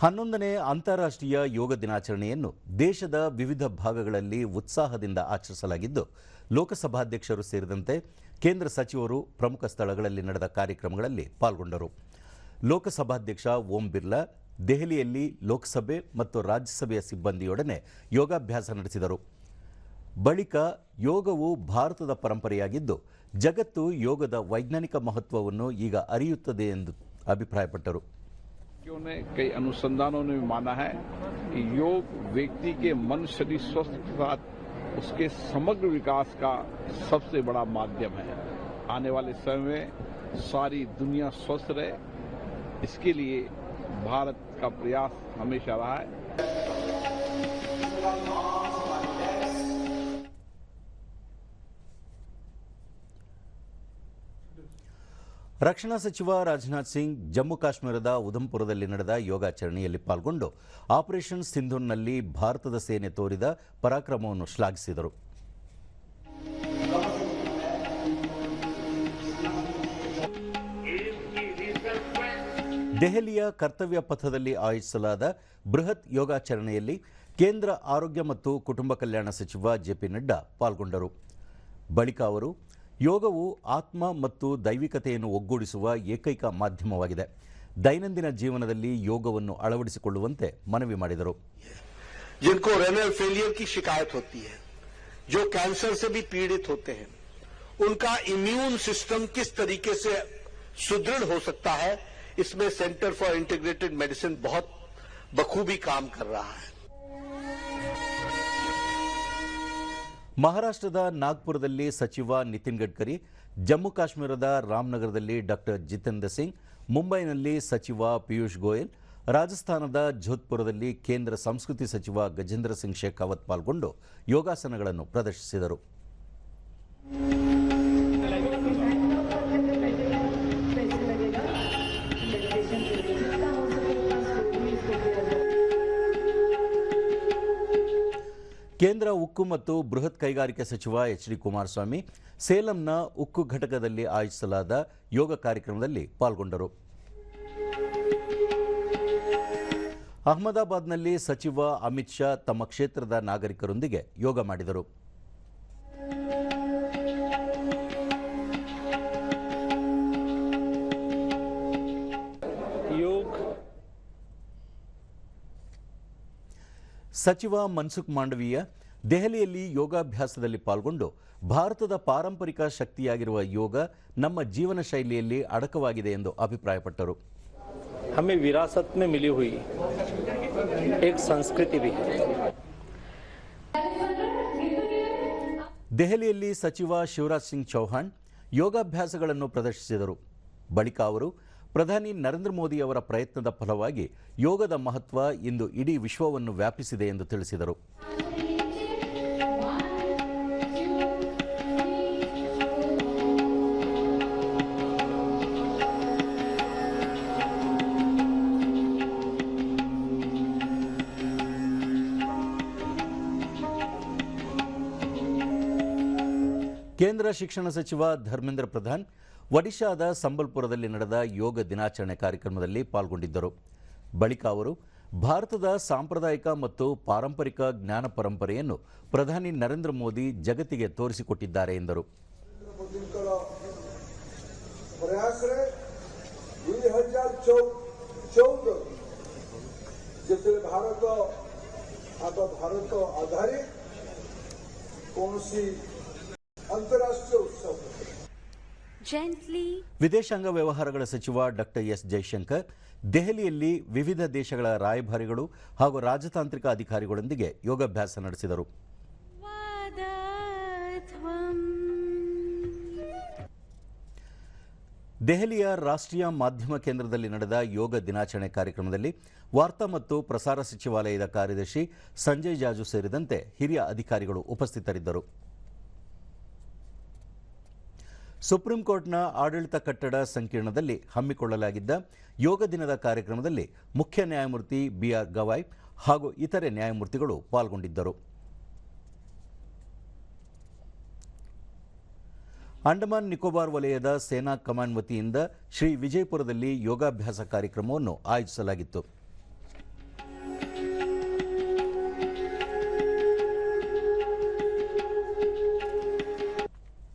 ಹನ್ನೊಂದನೇ ಅಂತಾರಾಷ್ಟ್ರೀಯ ಯೋಗ ದಿನಾಚರಣೆಯನ್ನು ದೇಶದ ವಿವಿಧ ಭಾಗಗಳಲ್ಲಿ ಉತ್ಸಾಹದಿಂದ ಆಚರಿಸಲಾಗಿದ್ದು, ಲೋಕಸಭಾಧ್ಯಕ್ಷರು ಸೇರಿದಂತೆ ಕೇಂದ್ರ ಸಚಿವರು ಪ್ರಮುಖ ಸ್ಥಳಗಳಲ್ಲಿ ನಡೆದ ಕಾರ್ಯಕ್ರಮಗಳಲ್ಲಿ ಪಾಲ್ಗೊಂಡರು. ಲೋಕಸಭಾಧ್ಯಕ್ಷ ಓಂ ಬಿರ್ಲಾ ದೆಹಲಿಯಲ್ಲಿ ಲೋಕಸಭೆ ಮತ್ತು ರಾಜ್ಯಸಭೆಯ ಸಿಬ್ಬಂದಿಯೊಡನೆ ಯೋಗಾಭ್ಯಾಸ ನಡೆಸಿದರು. ಬಳಿಕ ಯೋಗವು ಭಾರತದ ಪರಂಪರೆಯಾಗಿದ್ದು, ಜಗತ್ತು ಯೋಗದ ವೈಜ್ಞಾನಿಕ ಮಹತ್ವವನ್ನು ಈಗ ಅರಿಯುತ್ತದೆ ಎಂದು ಅಭಿಪ್ರಾಯಪಟ್ಟರು. विशेषज्ञों ने कई अनुसंधानों ने भी माना है कि योग व्यक्ति के मन, शरीर स्वस्थ के साथ उसके समग्र विकास का सबसे बड़ा माध्यम है। आने वाले समय में सारी दुनिया स्वस्थ रहे, इसके लिए भारत का प्रयास हमेशा रहा है। ರಕ್ಷಣಾ ಸಚಿವ ರಾಜನಾಥ್ ಸಿಂಗ್ ಜಮ್ಮು ಕಾಶ್ಮೀರದ ಉಧಂಪುರದಲ್ಲಿ ನಡೆದ ಯೋಗಾಚರಣೆಯಲ್ಲಿ ಪಾಲ್ಗೊಂಡು ಆಪರೇಷನ್ ಸಿಂಧೂರ್ನಲ್ಲಿ ಭಾರತದ ಸೇನೆ ತೋರಿದ ಪರಾಕ್ರಮವನ್ನು ಶ್ಲಾಘಿಸಿದರು. ದೆಹಲಿಯ ಕರ್ತವ್ಯ ಪಥದಲ್ಲಿ ಆಯೋಜಿಸಲಾದ ಬೃಹತ್ ಯೋಗಾಚರಣೆಯಲ್ಲಿ ಕೇಂದ್ರ ಆರೋಗ್ಯ ಮತ್ತು ಕುಟುಂಬ ಕಲ್ಯಾಣ ಸಚಿವ ಜೆಪಿ ನಡ್ಡಾ ಪಾಲ್ಗೊಂಡರು. ಬಳಿಕ ಅವರು ಯೋಗವು ಆತ್ಮ ಮತ್ತು ದೈವಿಕತೆಯನ್ನು ಒಗ್ಗೂಡಿಸುವ ಏಕೈಕ ಮಾಧ್ಯಮವಾಗಿದೆ ದೈನಂದಿನ ಜೀವನದಲ್ಲಿ ಯೋಗವನ್ನು ಅಳವಡಿಸಿಕೊಳ್ಳುವಂತೆ ಮನವಿ ಮಾಡಿದರು जिनको रेनल फेलियर की शिकायत होती है जो कैंसर से भी पीड़ित होते हैं उनका इम्यून सिस्टम किस तरीके से सुदृढ़ हो सकता है इसमें सेंटर फॉर इंटीग्रेटेड मेडिसिन बहुत बखूबी काम कर रहा है ಮಹಾರಾಷ್ಟ್ರದ ನಾಗ್ಪುರದಲ್ಲಿ ಸಚಿವ ನಿತಿನ್ ಗಡ್ಕರಿ, ಜಮ್ಮು ಕಾಶ್ಮೀರದ ರಾಮನಗರದಲ್ಲಿ ಡಾಕ್ಟರ್ ಜಿತೇಂದ್ರ ಸಿಂಗ್, ಮುಂಬೈನಲ್ಲಿ ಸಚಿವ ಪಿಯೂಷ್ ಗೋಯಲ್, ರಾಜಸ್ಥಾನದ ಜೋಧ್ಪುರದಲ್ಲಿ ಕೇಂದ್ರ ಸಂಸ್ಕೃತಿ ಸಚಿವ ಗಜೇಂದ್ರ ಸಿಂಗ್ ಶೇಖಾವತ್ ಪಾಲ್ಗೊಂಡು ಯೋಗಾಸನಗಳನ್ನು ಪ್ರದರ್ಶಿಸಿದರು. ಕೇಂದ್ರ ಉಕ್ಕು ಮತ್ತು ಬೃಹತ್ ಕೈಗಾರಿಕೆ ಸಚಿವ ಎಚ್ ಡಿ ಕುಮಾರಸ್ವಾಮಿ ಸೇಲಂನ ಉಕ್ಕು ಘಟಕದಲ್ಲಿ ಆಯೋಜಿಸಲಾದ ಯೋಗ ಕಾರ್ಯಕ್ರಮದಲ್ಲಿ ಪಾಲ್ಗೊಂಡರು. ಅಹಮದಾಬಾದ್ನಲ್ಲಿ ಸಚಿವ ಅಮಿತ್ ಶಾ ತಮ್ಮ ಕ್ಷೇತ್ರದ ನಾಗರಿಕರೊಂದಿಗೆ ಯೋಗ ಮಾಡಿದರು. ಸಚಿವ ಮನ್ಸುಖ್ ಮಾಂಡವೀಯ ದೆಹಲಿಯಲ್ಲಿ ಯೋಗಾಭ್ಯಾಸದಲ್ಲಿ ಪಾಲ್ಗೊಂಡು ಭಾರತದ ಪಾರಂಪರಿಕ ಶಕ್ತಿಯಾಗಿರುವ ಯೋಗ ನಮ್ಮ ಜೀವನ ಶೈಲಿಯಲ್ಲಿ ಅಡಕವಾಗಿದೆ ಎಂದು ಅಭಿಪ್ರಾಯಪಟ್ಟರು. ಹಮ್ಮೆ ವಿರಾಸತ್ ಮೇ ಮಿಲಿ ಹುಯಿ ಸಂಸ್ಕೃತಿ ದೆಹಲಿಯಲ್ಲಿ ಸಚಿವ ಶಿವರಾಜ್ ಸಿಂಗ್ ಚೌಹಾಣ್ ಯೋಗಾಭ್ಯಾಸಗಳನ್ನು ಪ್ರದರ್ಶಿಸಿದರು. ಬಳಿಕ ಅವರು ಪ್ರಧಾನಿ ನರೇಂದ್ರ ಮೋದಿ ಅವರ ಪ್ರಯತ್ನದ ಫಲವಾಗಿ ಯೋಗದ ಮಹತ್ವ ಇಂದು ಇಡೀ ವಿಶ್ವವನ್ನು ವ್ಯಾಪಿಸಿದೆ ಎಂದು ತಿಳಿಸಿದರು. ಕೇಂದ್ರ ಶಿಕ್ಷಣ ಸಚಿವ ಧರ್ಮೇಂದ್ರ ಪ್ರಧಾನ್ ಒಡಿಶಾದ ಸಂಬಲ್ಪುರದಲ್ಲಿ ನಡೆದ ಯೋಗ ದಿನಾಚರಣೆ ಕಾರ್ಯಕ್ರಮದಲ್ಲಿ ಪಾಲ್ಗೊಂಡಿದ್ದರು. ಬಳಿಕ ಅವರು ಭಾರತದ ಸಾಂಪ್ರದಾಯಿಕ ಮತ್ತು ಪಾರಂಪರಿಕ ಜ್ಞಾನ ಪರಂಪರೆಯನ್ನು ಪ್ರಧಾನಿ ನರೇಂದ್ರ ಮೋದಿ ಜಗತ್ತಿಗೆ ತೋರಿಸಿಕೊಟ್ಟಿದ್ದಾರೆ ಎಂದರು. ವಿದೇಶಾಂಗ ವ್ಯವಹಾರಗಳ ಸಚಿವ ಡಾಕ್ಟರ್ ಎಸ್ ಜೈಶಂಕರ್ ದೆಹಲಿಯಲ್ಲಿ ವಿವಿಧ ದೇಶಗಳ ರಾಯಭಾರಿಗಳು ಹಾಗೂ ರಾಜತಾಂತ್ರಿಕ ಅಧಿಕಾರಿಗಳೊಂದಿಗೆ ಯೋಗಾಭ್ಯಾಸ ನಡೆಸಿದರು. ದೆಹಲಿಯ ರಾಷ್ಟ್ರೀಯ ಮಾಧ್ಯಮ ಕೇಂದ್ರದಲ್ಲಿ ನಡೆದ ಯೋಗ ದಿನಾಚರಣೆ ಕಾರ್ಯಕ್ರಮದಲ್ಲಿ ವಾರ್ತಾ ಮತ್ತು ಪ್ರಸಾರ ಸಚಿವಾಲಯದ ಕಾರ್ಯದರ್ಶಿ ಸಂಜಯ್ ಜಾಜು ಸೇರಿದಂತೆ ಹಿರಿಯ ಅಧಿಕಾರಿಗಳು ಉಪಸ್ಥಿತರಿದ್ದರು. ಸುಪ್ರೀಂ ಕೋರ್ಟ್ನ ಆಡಳಿತ ಕಟ್ಟಡ ಸಂಕೀರ್ಣದಲ್ಲಿ ಹಮ್ಮಿಕೊಳ್ಳಲಾಗಿದ್ದ ಯೋಗ ದಿನದ ಕಾರ್ಯಕ್ರಮದಲ್ಲಿ ಮುಖ್ಯ ನ್ಯಾಯಮೂರ್ತಿ ಬಿಆರ್ ಗವಾಯ್ ಹಾಗೂ ಇತರೆ ನ್ಯಾಯಮೂರ್ತಿಗಳು ಪಾಲ್ಗೊಂಡಿದ್ದರು. ಅಂಡಮಾನ್ ನಿಕೋಬಾರ್ ವಲಯದ ಸೇನಾ ಕಮಾಂಡ್ ವತಿಯಿಂದ ಶ್ರೀ ವಿಜಯಪುರದಲ್ಲಿ ಯೋಗಾಭ್ಯಾಸ ಕಾರ್ಯಕ್ರಮವನ್ನು ಆಯೋಜಿಸಲಾಗಿತ್ತು.